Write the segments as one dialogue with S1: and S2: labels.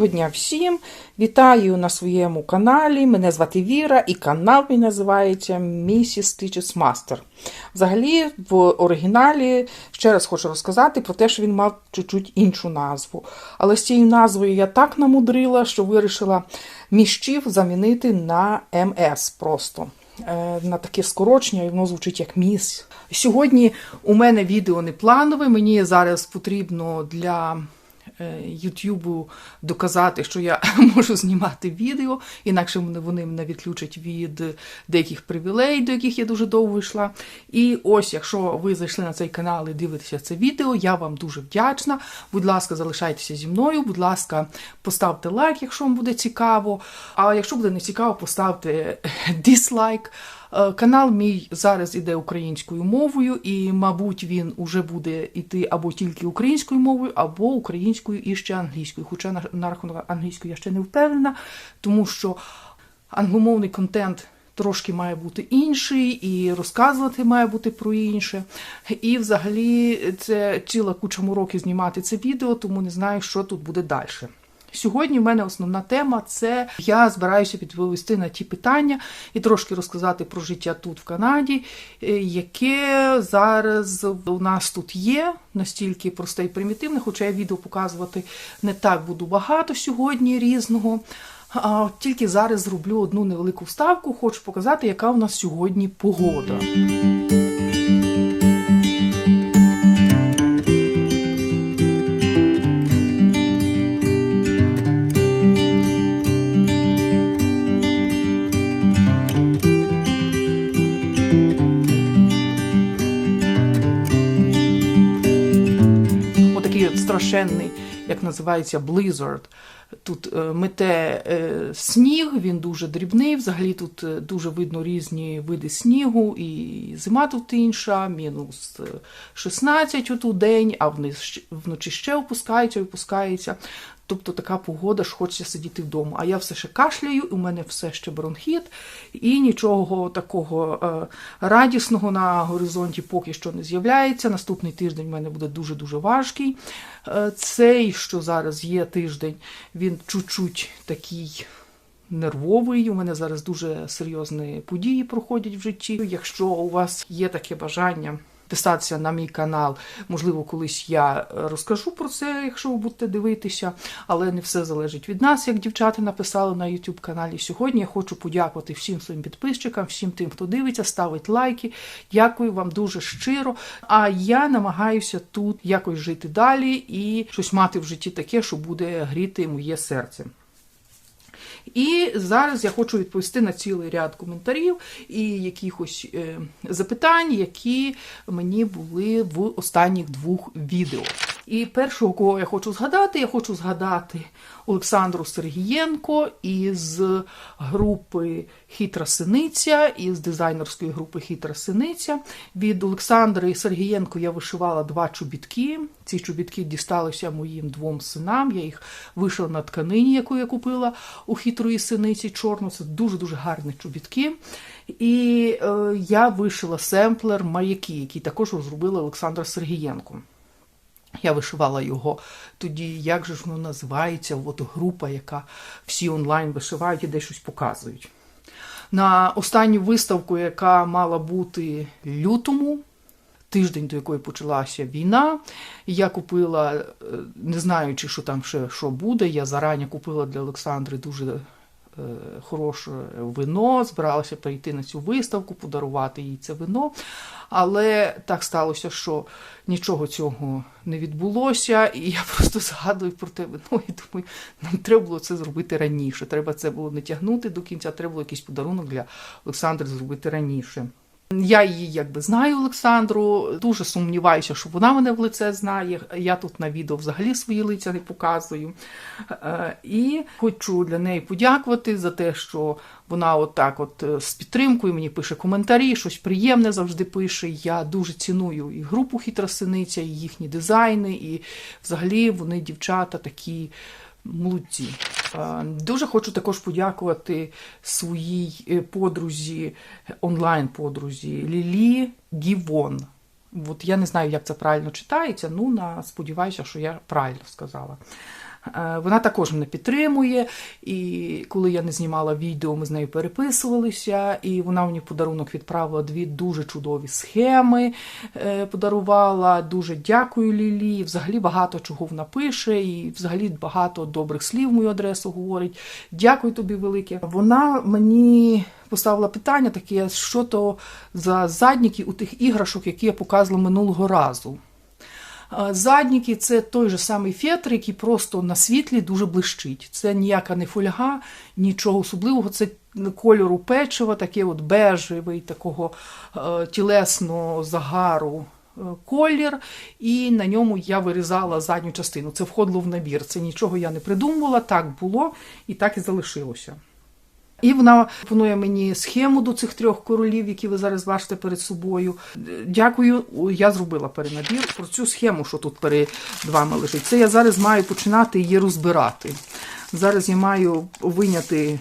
S1: Доброго дня всім! Вітаю на своєму каналі. Мене звати Віра, і канал мій називається Mrs. Teaches Master. Взагалі, в оригіналі ще раз хочу розказати про те, що він мав чуть-чуть іншу назву. Але з цією назвою я так намудрила, що вирішила міщів замінити на МС просто. Е, На таке скорочення, і воно звучить як міс. Сьогодні у мене відео не планове. Мені зараз потрібно для Ютубу доказати, що я можу знімати відео, інакше вони вони мене відключать від деяких привілей, до яких я дуже довго йшла. І ось, якщо ви зайшли на цей канал і дивитеся це відео, я вам дуже вдячна. Будь ласка, залишайтеся зі мною. Будь ласка, поставте лайк, якщо вам буде цікаво. А якщо буде не цікаво, поставте дизлайк. Е, Канал мій зараз іде українською мовою, і, мабуть, він уже буде йти або тільки українською мовою, або українською і ще англійською. Хоча на, на рахунок англійської я ще не впевнена, тому що англомовний контент. Трошки має бути інший, і розказувати має бути про інше. І взагалі це ціла куча мороки знімати це відео, тому не знаю, що тут буде далі. Сьогодні в мене основна тема це я збираюся відповісти на ті питання і трошки розказати про життя тут в Канаді, е, яке зараз у нас тут є, настільки просте і примітивне, хоча я відео показувати не так буду багато сьогодні різного. А тільки зараз зроблю одну невелику вставку, хочу показати, яка у нас сьогодні погода. Страшенний, як називається, blizzard. Тут е, мете е, сніг, він дуже дрібний. Взагалі тут е, дуже видно різні види снігу, і зима тут інша, мінус е, 16 у день, а вночі ще опускається, опускається. Тобто така погода, що хочеться сидіти вдома. А я все ще кашляю, у мене все ще бронхіт, і нічого такого е, радісного на горизонті поки що не з'являється. Наступний тиждень в мене буде дуже-дуже важкий. Е, цей, що зараз є тиждень, він чуть-чуть такий. Нервовий, у мене зараз дуже серйозні події проходять в житті. Якщо у вас є таке бажання писатися на мій канал, можливо, колись я розкажу про це, якщо ви будете дивитися, але не все залежить від нас, як дівчата написали на YouTube каналі. Сьогодні я хочу подякувати всім своїм підписчикам, всім тим, хто дивиться, ставить лайки. Дякую вам дуже щиро. А я намагаюся тут якось жити далі і щось мати в житті таке, що буде гріти моє серце. І зараз я хочу відповісти на цілий ряд коментарів і якихось е, запитань, які мені були в останніх двох відео. І першого, кого я хочу згадати, я хочу згадати Олександру Сергієнко із групи Хитра Синиця, із дизайнерської групи Хитра Синиця. Від Олександри Сергієнко я вишивала два чобітки. Ці чобітки дісталися моїм двом синам. Я їх вишила на тканині, яку я купила у хитрої синиці чорну. Це дуже-дуже гарні чобітки. І е, я вишила семплер маяки, який також розробила Олександра Сергієнко. Я вишивала його тоді, як же ж воно називається, от група, яка всі онлайн вишивають і десь щось показують. На останню виставку, яка мала бути лютому, тиждень, до якої почалася війна, я купила, е, не знаючи, що там ще що буде, я зарані купила для Олександри дуже хороше вино, збиралася прийти на цю виставку, подарувати їй це вино. Але так сталося, що нічого цього не відбулося, і я просто згадую про те вино і думаю, нам треба було це зробити раніше. Треба це було не тягнути до кінця, треба було якийсь подарунок для Олександри зробити раніше. Я її якби знаю Олександру, дуже сумніваюся, що вона мене в лице знає. Я тут на відео взагалі свої лиця не показую. Е, І хочу для неї подякувати за те, що вона отак от е, з підтримкою мені пише коментарі, щось приємне завжди пише. Я дуже ціную і групу Хитра Синиця, і їхні дизайни, і взагалі вони дівчата такі. Молодці. Е, Дуже хочу також подякувати своїй е, подрузі, онлайн-подрузі Лілі Гівон. От я не знаю, як це правильно читається, ну сподіваюся, що я правильно сказала. Е, Вона також мене підтримує, і коли я не знімала відео, ми з нею переписувалися, і вона мені подарунок відправила дві дуже чудові схеми. е, Подарувала. Дуже дякую Лілі. Взагалі багато чого вона пише, і взагалі багато добрих слів в мою адресу говорить. Дякую тобі велике. Вона мені поставила питання таке, що то за задніки у тих іграшок, які я показувала минулого разу. Задніки це той же самий фетр, який просто на світлі дуже блищить. Це ніяка не фольга, нічого особливого. Це кольору печива, таке от бежевий, такого е, тілесного загару е, колір, і на ньому я вирізала задню частину. Це входило в набір. Це нічого я не придумувала, так було і так і залишилося. І вона пропонує мені схему до цих трьох королів, які ви зараз бачите перед собою. Дякую, я зробила перенабір. Про цю схему, що тут перед вами лежить. Це я зараз маю починати її розбирати. Зараз я маю виняти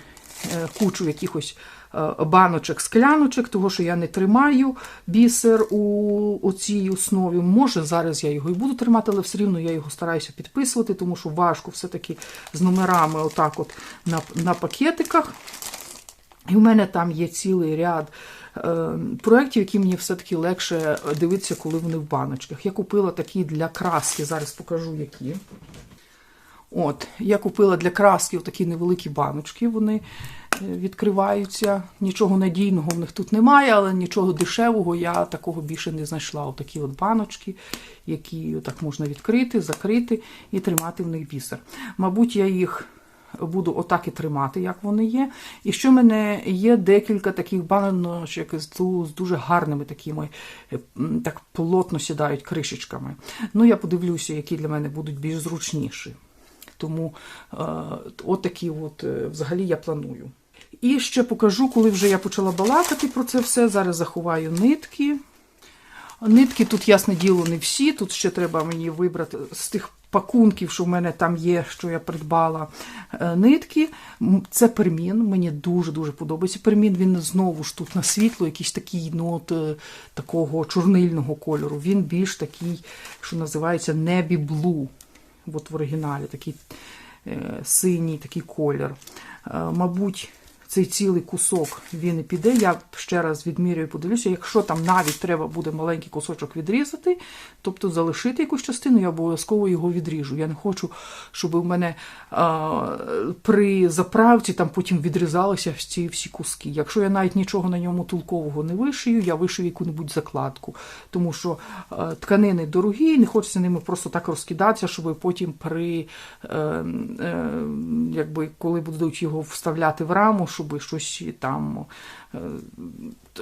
S1: е, кучу якихось е, баночок, скляночок, того що я не тримаю бісер у, цій основі. Може, зараз я його і буду тримати, але все рівно я його стараюся підписувати, тому що важко все-таки з номерами отак от на, на пакетиках. І в мене там є цілий ряд е, проєктів, які мені все-таки легше дивитися, коли вони в баночках. Я купила такі для краски, зараз покажу які. От, Я купила для краски такі невеликі баночки, вони е, відкриваються. Нічого надійного в них тут немає, але нічого дешевого я такого більше не знайшла. Отакі от баночки, які так можна відкрити, закрити і тримати в них бісер. Мабуть, я їх буду отак і тримати, як вони є. І що в мене є декілька таких баночок з дуже гарними такими, е, так плотно сідають кришечками. Ну, я подивлюся, які для мене будуть більш зручніші. Тому е, от такі от е, взагалі я планую. І ще покажу, коли вже я почала балакати про це все. Зараз заховаю нитки. Нитки тут, ясне діло, не всі. Тут ще треба мені вибрати з тих пакунків, що в мене там є, що я придбала е, нитки. Це пермін. Мені дуже-дуже подобається. Пермін він знову ж тут на світло, якийсь такий, ну от е, такого чорнильного кольору. Він більш такий, що називається небі блу. От в оригіналі такий е, синій такий колір. Мабуть, цей цілий кусок він і піде. Я ще раз відмірюю, подивлюся. Якщо там навіть треба буде маленький кусочок відрізати, тобто залишити якусь частину, я обов'язково його відріжу. Я не хочу, щоб у мене а, при заправці там потім відрізалися ці всі куски. Якщо я навіть нічого на ньому толкового не вишию, я вишию яку-небудь закладку. Тому що а, тканини дорогі, не хочеться ними просто так розкидатися, щоб потім при е, е, якби коли будуть його вставляти в раму, щоб щось там е,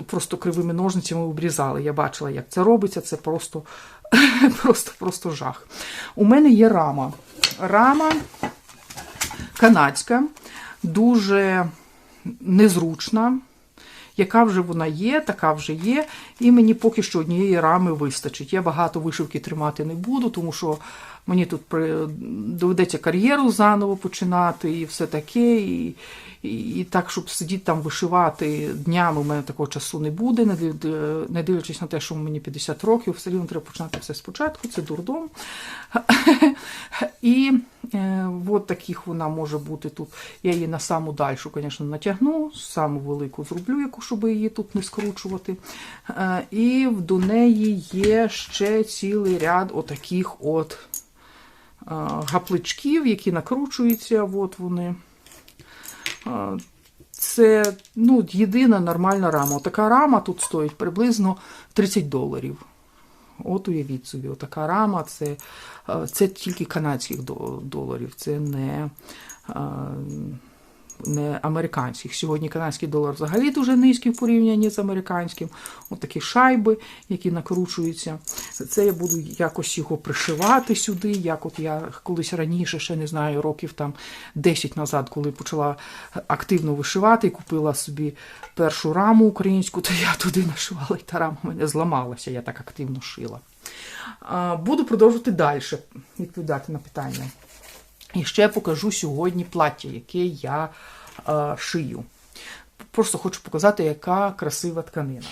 S1: просто кривими ножницями обрізали. Я бачила, як це робиться. Це просто, просто, просто жах. У мене є рама. Рама канадська, дуже незручна. Яка вже вона є, така вже є, і мені поки що однієї рами вистачить. Я багато вишивки тримати не буду, тому що мені тут доведеться кар'єру заново починати і все таке. І, і, так, щоб сидіти там вишивати днями, у мене такого часу не буде, не дивлячись на те, що мені 50 років, все рівно треба починати все спочатку, це дурдом. І е, от таких вона може бути тут. Я її на саму дальшу, звісно, натягну, саму велику зроблю, яку, щоб її тут не скручувати. Е, і до неї є ще цілий ряд отаких от гапличків, які накручуються. От вони. Це ну, єдина нормальна рама. Така рама тут стоїть приблизно 30 доларів. От уявіть собі, така рама це, це тільки канадських доларів, це не американських. Сьогодні канадський долар взагалі дуже низький в порівнянні з американським. От такі шайби, які накручуються. Це я буду якось його пришивати сюди, як от я колись раніше, ще не знаю, років там 10 назад, коли почала активно вишивати і купила собі першу раму українську, то я туди нашивала, і та рама мене зламалася, я так активно шила. Буду продовжувати далі відповідати на питання. І ще покажу сьогодні плаття, яке я е, шию. Просто хочу показати, яка красива тканина.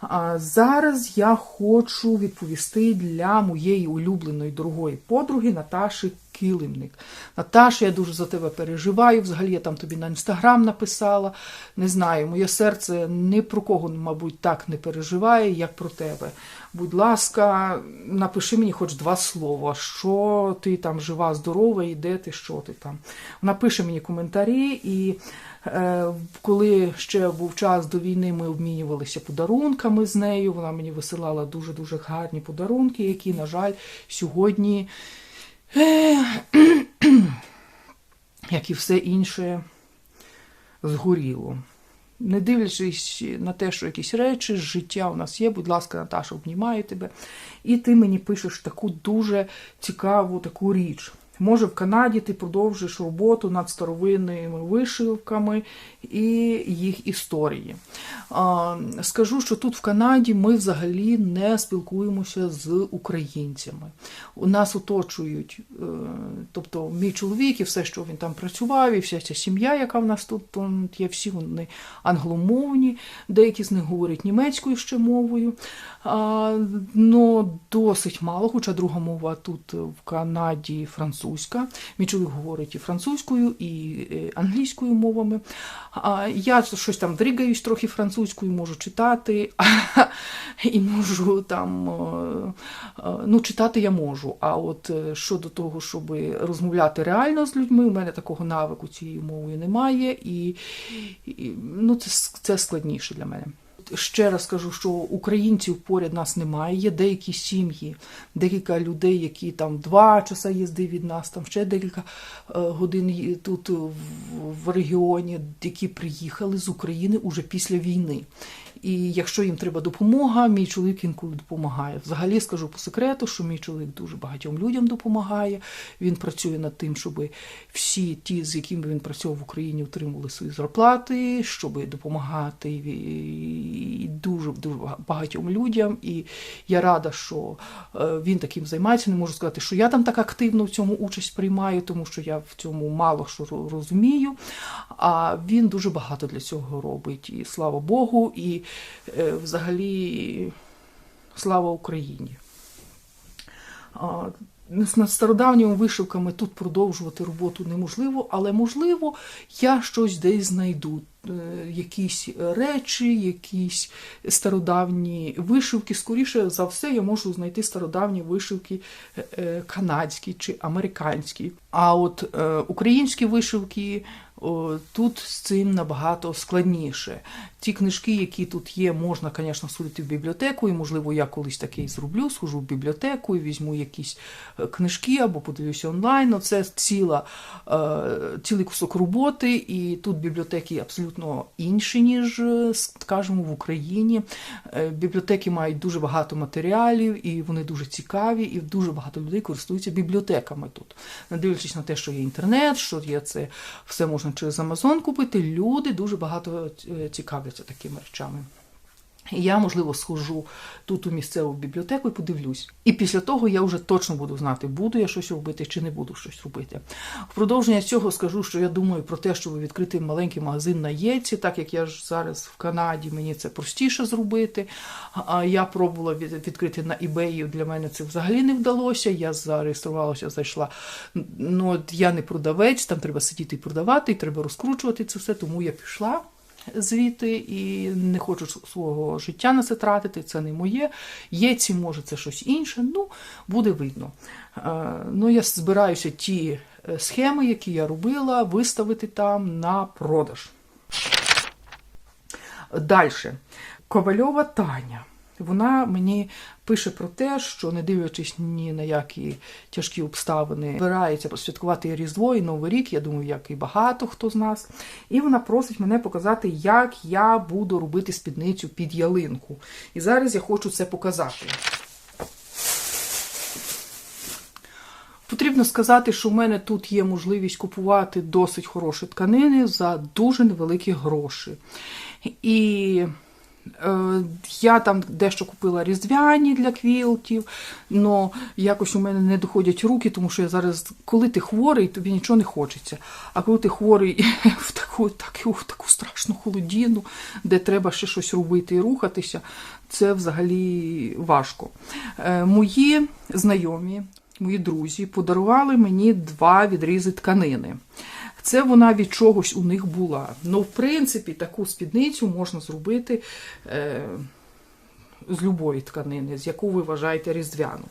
S1: А зараз я хочу відповісти для моєї улюбленої дорогої подруги Наташі килимник. Наташа, я дуже за тебе переживаю. Взагалі я там тобі на інстаграм написала. Не знаю, моє серце ні про кого, мабуть, так не переживає, як про тебе. Будь ласка, напиши мені хоч два слова, що ти там жива, здорова, і де ти, що ти там. Напиши мені коментарі і. Е, Коли ще був час до війни, ми обмінювалися подарунками з нею. Вона мені висилала дуже-дуже гарні подарунки, які, на жаль, сьогодні, як і все інше, згоріло. Не дивлячись на те, що якісь речі життя у нас є, будь ласка, Наташа, обнімаю тебе. І ти мені пишеш таку дуже цікаву таку річ. Може, в Канаді ти продовжиш роботу над старовинними вишивками і їх історії. Скажу, що тут в Канаді ми взагалі не спілкуємося з українцями. У нас оточують, е, тобто мій чоловік і все, що він там працював, і вся ця сім'я, яка в нас тут є, всі вони англомовні, деякі з них говорять німецькою ще мовою. Но досить мало, хоча друга мова тут в Канаді французька. Мій чоловік говорить і французькою, і е, англійською мовами. Я щось там дригаюсь трохи французькою, можу читати, і можу там е, е, ну, читати я можу. А от щодо того, щоб розмовляти реально з людьми, у мене такого навику цією мовою немає, і, і ну, це, це складніше для мене. Ще раз кажу, що українців поряд нас немає. Є деякі сім'ї, декілька людей, які там два часа їзди від нас, там ще декілька е, годин тут в, в регіоні, які приїхали з України уже після війни. І якщо їм треба допомога, мій чоловік інколи допомагає. Взагалі скажу по секрету, що мій чоловік дуже багатьом людям допомагає. Він працює над тим, щоб всі ті, з якими він працював в Україні, отримували свої зарплати, щоб допомагати і дуже дуже багатьом людям. І я рада, що е, він таким займається. Не можу сказати, що я там так активно в цьому участь приймаю, тому що я в цьому мало що розумію. А він дуже багато для цього робить. І слава Богу, і е, взагалі слава Україні. Над стародавніми вишивками тут продовжувати роботу неможливо, але можливо, я щось десь знайду. Е, Якісь речі, якісь стародавні вишивки. Скоріше за все, я можу знайти стародавні вишивки е, канадські чи американські. А от е, українські вишивки тут з цим набагато складніше. Ті книжки, які тут є, можна, звісно, судити в бібліотеку, і, можливо, я колись таке і зроблю, схожу в бібліотеку і візьму якісь е, книжки або подивлюся онлайн. Це ціла, е, цілий кусок роботи, і тут бібліотеки абсолютно інші, ніж, е, скажімо, в Україні. Бібліотеки мають дуже багато матеріалів, і вони дуже цікаві, і дуже багато людей користуються бібліотеками тут. Не дивлячись на те, що є інтернет, що є це все можна через Амазон купити, люди дуже багато е, цікавляться такими речами. Я, можливо, схожу тут у місцеву бібліотеку і подивлюсь. І після того я вже точно буду знати, буду я щось робити чи не буду щось робити. В продовження цього скажу, що я думаю про те, щоб відкрити маленький магазин на Єці, так як я ж зараз в Канаді, мені це простіше зробити. Я пробувала відкрити на eBay, для мене це взагалі не вдалося. Я зареєструвалася, зайшла. Ну, от я не продавець, там треба сидіти і продавати, і треба розкручувати це все, тому я пішла звідти і не хочу свого життя на це тратити, це не моє. Є ці, може, це щось інше, ну, буде видно. Ну, Я збираюся ті е, схеми, які я робила, виставити там на продаж. Далі. Ковальова Таня. Вона мені пише про те, що, не дивлячись ні на які тяжкі обставини, збирається посвяткувати Різдво і Новий рік, я думаю, як і багато хто з нас. І вона просить мене показати, як я буду робити спідницю під ялинку. І зараз я хочу це показати. Потрібно сказати, що в мене тут є можливість купувати досить хороші тканини за дуже невеликі гроші. І я там дещо купила різдвяні для квілтів, але якось у мене не доходять руки, тому що я зараз, коли ти хворий, тобі нічого не хочеться. А коли ти хворий в таку таку, в таку страшну холодіну, де треба ще щось робити і рухатися, це взагалі важко. Е, мої знайомі мої друзі, подарували мені два відрізи тканини. Це вона від чогось у них була. Ну, в принципі, таку спідницю можна зробити. Е, з любої тканини, з яку ви вважаєте різдвяну.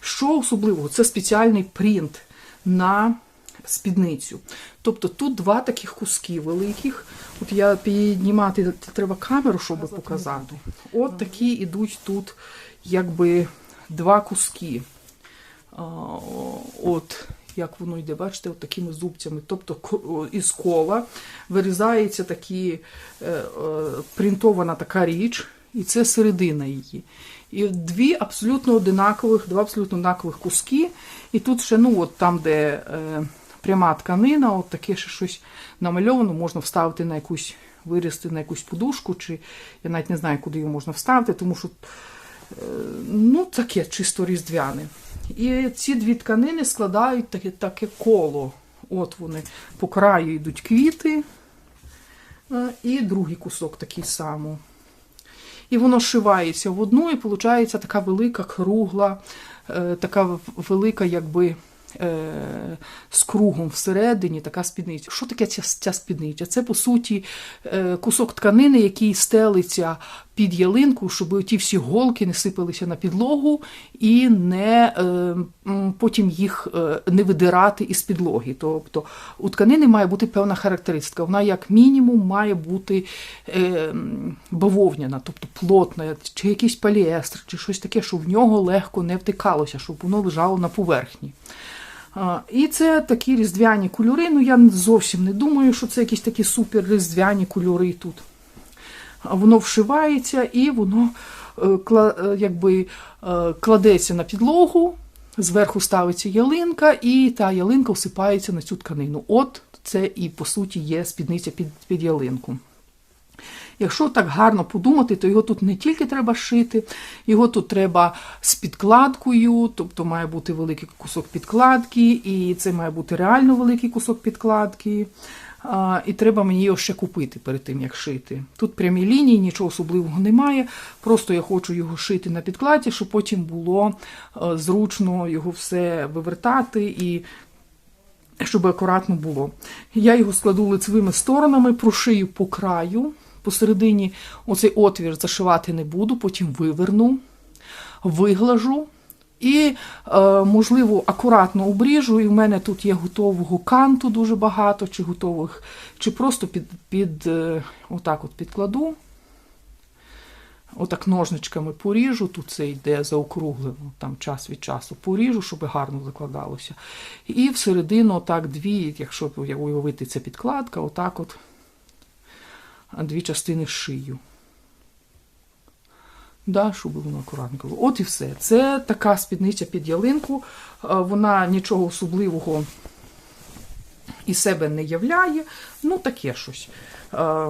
S1: Що особливого? Це спеціальний принт на спідницю. Тобто тут два таких куски великих. От я піднімати треба камеру, щоб показати. От такі ідуть тут, якби два куски. От як воно йде, бачите, от такими зубцями. Тобто із кола вирізається такі е, е, принтована така річ, і це середина її. І дві абсолютно одинакових, два абсолютно однакових куски. І тут ще, ну, от там, де е, пряма тканина, от таке ще щось намальовано, можна вставити на якусь, вирізти на якусь подушку, чи я навіть не знаю, куди його можна вставити, тому що е, ну, таке чисто різдвяне. І ці дві тканини складають таке, таке коло. От вони по краю йдуть квіти, е, і другий кусок такий самий. І воно шивається в одну, і виходить така велика, кругла, е, така велика, якби. е, З кругом всередині така спідниця. Що таке ця, ця спідниця? Це по суті кусок тканини, який стелиться під ялинку, щоб ті всі голки не сипалися на підлогу і не е, потім їх е, не видирати із підлоги. Тобто у тканини має бути певна характеристика. Вона, як мінімум, має бути е, бавовняна, тобто плотна, чи якийсь поліестр, чи щось таке, щоб в нього легко не втикалося, щоб воно лежало на поверхні. І це такі різдвяні кольори. Ну, я зовсім не думаю, що це якісь такі супер різдвяні кольори тут. Воно вшивається і воно е, е, якби, е, кладеться на підлогу, зверху ставиться ялинка, і та ялинка всипається на цю тканину. От це і по суті є спідниця під, під ялинку. Якщо так гарно подумати, то його тут не тільки треба шити, його тут треба з підкладкою, тобто має бути великий кусок підкладки, і це має бути реально великий кусок підкладки. А, і треба мені його ще купити перед тим, як шити. Тут прямі лінії, нічого особливого немає. Просто я хочу його шити на підкладі, щоб потім було е, зручно його все вивертати і щоб акуратно було. Я його складу лицевими сторонами, прошию по краю. Посередині оцей отвір зашивати не буду, потім виверну, виглажу і, е, можливо, акуратно обріжу. І в мене тут є готового канту дуже багато, чи готових, чи просто під, під е, отак от підкладу. Отак ножничками поріжу, тут це йде заокруглено, там час від часу поріжу, щоб гарно закладалося. І всередину, отак дві, якщо уявити, це підкладка, отак от дві частини шию. Да, щоб воно акуратненько було. От і все. Це така спідниця під ялинку. Е, Вона нічого особливого із себе не являє. Ну, таке щось. Е,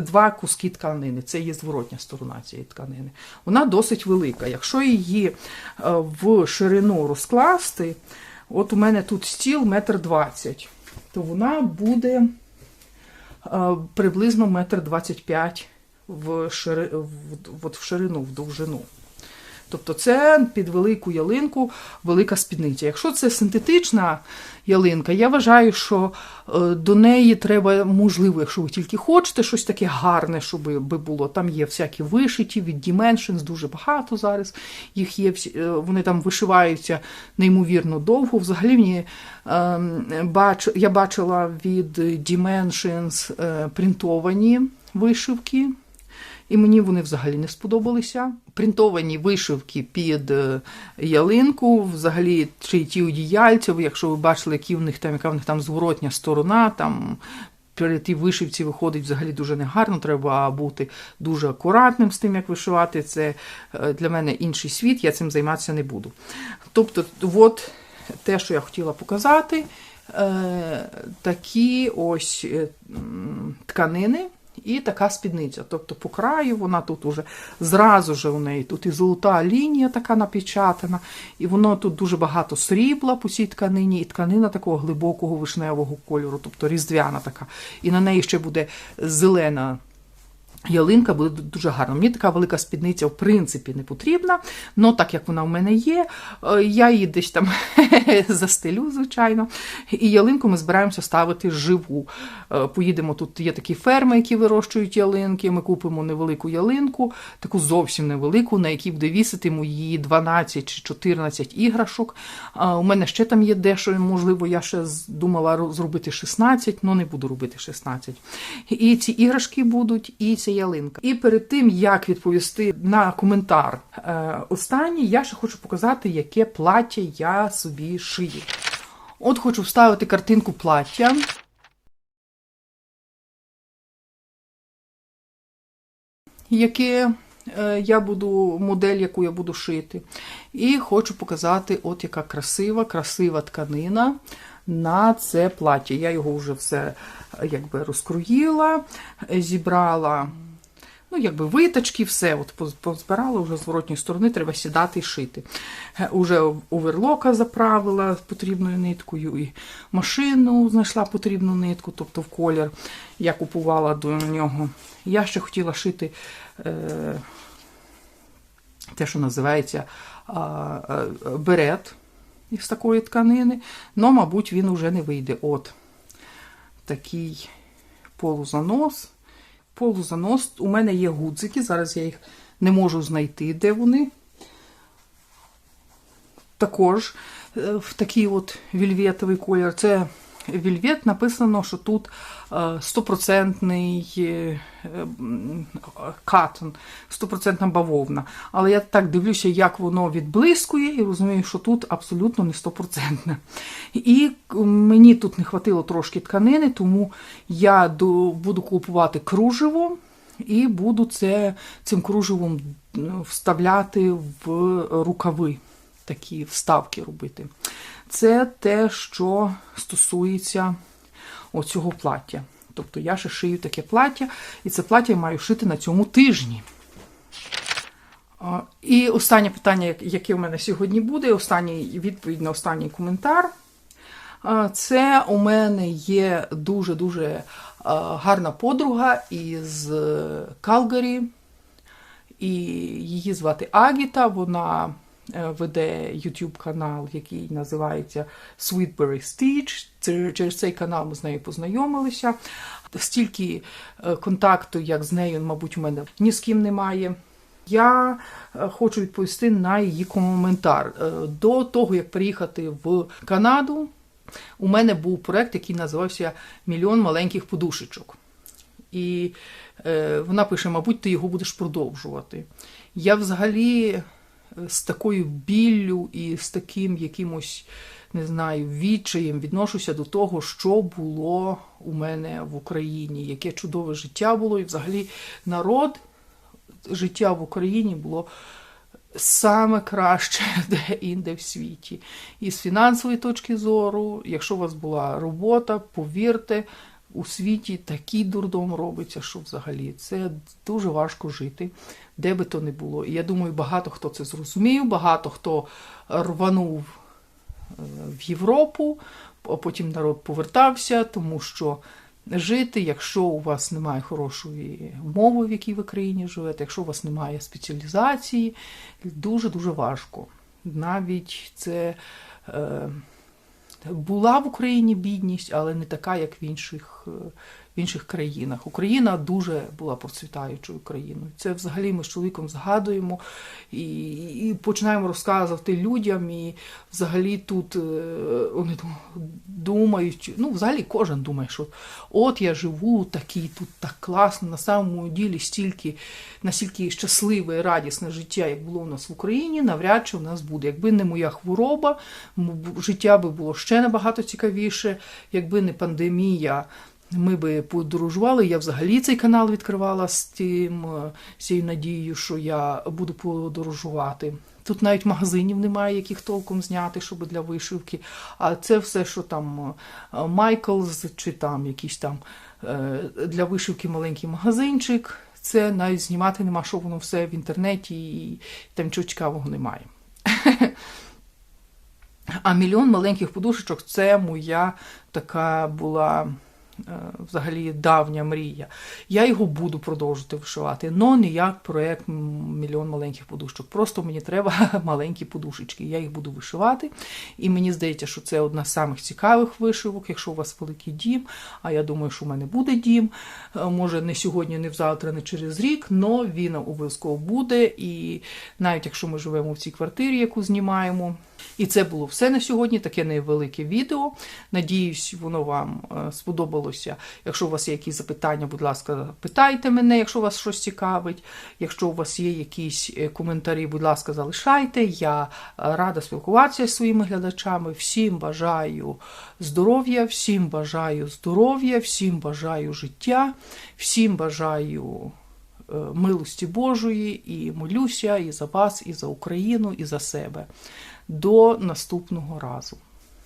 S1: Два куски тканини. Це є зворотня сторона цієї тканини. Вона досить велика. Якщо її е, в ширину розкласти, от у мене тут стіл метр двадцять, то вона буде приблизно метр двадцять п'ять в, шири, в, от в ширину, в довжину. Тобто це під велику ялинку велика спідниця. Якщо це синтетична ялинка, я вважаю, що е, до неї треба, можливо, якщо ви тільки хочете, щось таке гарне, щоб би було. Там є всякі вишиті від Dimensions, дуже багато зараз. Їх є, е, вони там вишиваються неймовірно довго. Взагалі мені, е, я бачила від Dimensions е, принтовані вишивки. І мені вони взагалі не сподобалися. Принтовані вишивки під е, ялинку, взагалі, чи ті одіяльця, якщо ви бачили, які в них там, яка в них там зворотня сторона, там при тій вишивці виходить взагалі дуже негарно. Треба бути дуже акуратним з тим, як вишивати. Це е, для мене інший світ, я цим займатися не буду. Тобто, от те, що я хотіла показати, е, такі ось тканини. І така спідниця. Тобто по краю вона тут уже зразу же у неї тут і золота лінія така напечатана, і воно тут дуже багато срібла по цій тканині, і тканина такого глибокого вишневого кольору, тобто різдвяна така. І на неї ще буде зелена Ялинка буде дуже гарна. Мені така велика спідниця, в принципі, не потрібна. але так як вона в мене є, е, я її десь там застелю, звичайно. І ялинку ми збираємося ставити живу. Е, Поїдемо тут, є такі ферми, які вирощують ялинки. Ми купимо невелику ялинку, таку зовсім невелику, на якій буде вісити мої 12 чи 14 іграшок. Е, У мене ще там є дещо, можливо, я ще думала зробити 16, але не буду робити 16. І ці іграшки будуть, і ця ялинка. І перед тим, як відповісти на коментар е, останній, я ще хочу показати, яке плаття я собі шию. От хочу вставити картинку плаття. Яке е, я буду, модель, яку я буду шити. І хочу показати, от яка красива, красива тканина на це плаття. Я його вже все е, якби розкроїла, е, зібрала. Ну, якби виточки, все от поз- позбирала вже з сторони, треба сідати і шити. Е, Уже оверлока заправила потрібною ниткою, і машину знайшла потрібну нитку, тобто в колір. Я купувала до нього. Я ще хотіла шити е, те, що називається е, берет із такої тканини, але, мабуть, він уже не вийде. От такий полузанос. Полузанос. У мене є гудзики, зараз я їх не можу знайти, де вони. Також е, в такий от вільветовий колір. Це вільвет написано, що тут е, стопроцентний е, м, катон, стопроцентна бавовна. Але я так дивлюся, як воно відблискує, і розумію, що тут абсолютно не стопроцентне. І мені тут не хватило трошки тканини, тому я буду купувати кружево. І буду це цим кружевом вставляти в рукави, такі вставки робити. Це те, що стосується оцього плаття. Тобто я ще шию таке плаття, і це плаття я маю шити на цьому тижні. І останнє питання, яке в мене сьогодні буде, останній відповідь на останній коментар. Це у мене є дуже-дуже гарна подруга із е, Калгарі, і її звати Агіта. Вона веде YouTube канал, який називається Sweetberry Stitch. Через цей канал ми з нею познайомилися. Стільки е, контакту, як з нею, мабуть, у мене ні з ким немає. Я е, хочу відповісти на її коментар. Е, До того, як приїхати в Канаду, у мене був проект, який називався Мільйон маленьких подушечок. І е, вона пише: мабуть, ти його будеш продовжувати. Я взагалі е, з такою біллю і з таким якимось, не знаю, відчаєм відношуся до того, що було у мене в Україні, яке чудове життя було, і взагалі народ життя в Україні було саме краще де-інде в світі. І з фінансової точки зору, якщо у вас була робота, повірте, у світі такий дурдом робиться, що взагалі це дуже важко жити, де би то не було. І я думаю, багато хто це зрозумів, багато хто рванув е, в Європу, а потім народ повертався, тому що жити, якщо у вас немає хорошої мови, в якій ви країні живете, якщо у вас немає спеціалізації, дуже-дуже важко. Навіть це е, була в Україні бідність, але не така, як в інших, е, в інших країнах. Україна дуже була процвітаючою країною. Це взагалі ми з чоловіком згадуємо і, і починаємо розказувати людям. І взагалі тут е, вони думають, ну взагалі кожен думає, що от я живу такий, тут так класно, на самому ділі стільки, настільки щасливе і радісне життя, як було у нас в Україні, навряд чи в нас буде. Якби не моя хвороба, життя би було ще набагато цікавіше, якби не пандемія. Ми би подорожували. Я взагалі цей канал відкривала з тим, е, цією надією, що я буду подорожувати. Тут навіть магазинів немає, яких толком зняти, щоб для вишивки. А це все, що там е, Майклз чи там якийсь там е, для вишивки маленький магазинчик. Це навіть знімати нема, що воно все в інтернеті, і там нічого цікавого немає. А мільйон маленьких подушечок це моя така була взагалі давня мрія. Я його буду продовжувати вишивати, але не як проєкт мільйон маленьких подушок. Просто мені треба маленькі подушечки. Я їх буду вишивати. І мені здається, що це одна з самих цікавих вишивок, якщо у вас великий дім. А я думаю, що в мене буде дім. Е, Може, не сьогодні, не завтра, не через рік, але він обов'язково буде. І навіть якщо ми живемо в цій квартирі, яку знімаємо. І це було все на сьогодні, таке невелике відео. Надіюсь, воно вам е, сподобалося. Якщо у вас є якісь запитання, будь ласка, питайте мене, якщо вас щось цікавить. Якщо у вас є якісь е, коментарі, будь ласка, залишайте. Я е, рада спілкуватися зі своїми глядачами. Всім бажаю здоров'я, всім бажаю здоров'я, всім бажаю життя, всім бажаю милості Божої і молюся і за вас, і за Україну, і за себе. До наступного разу.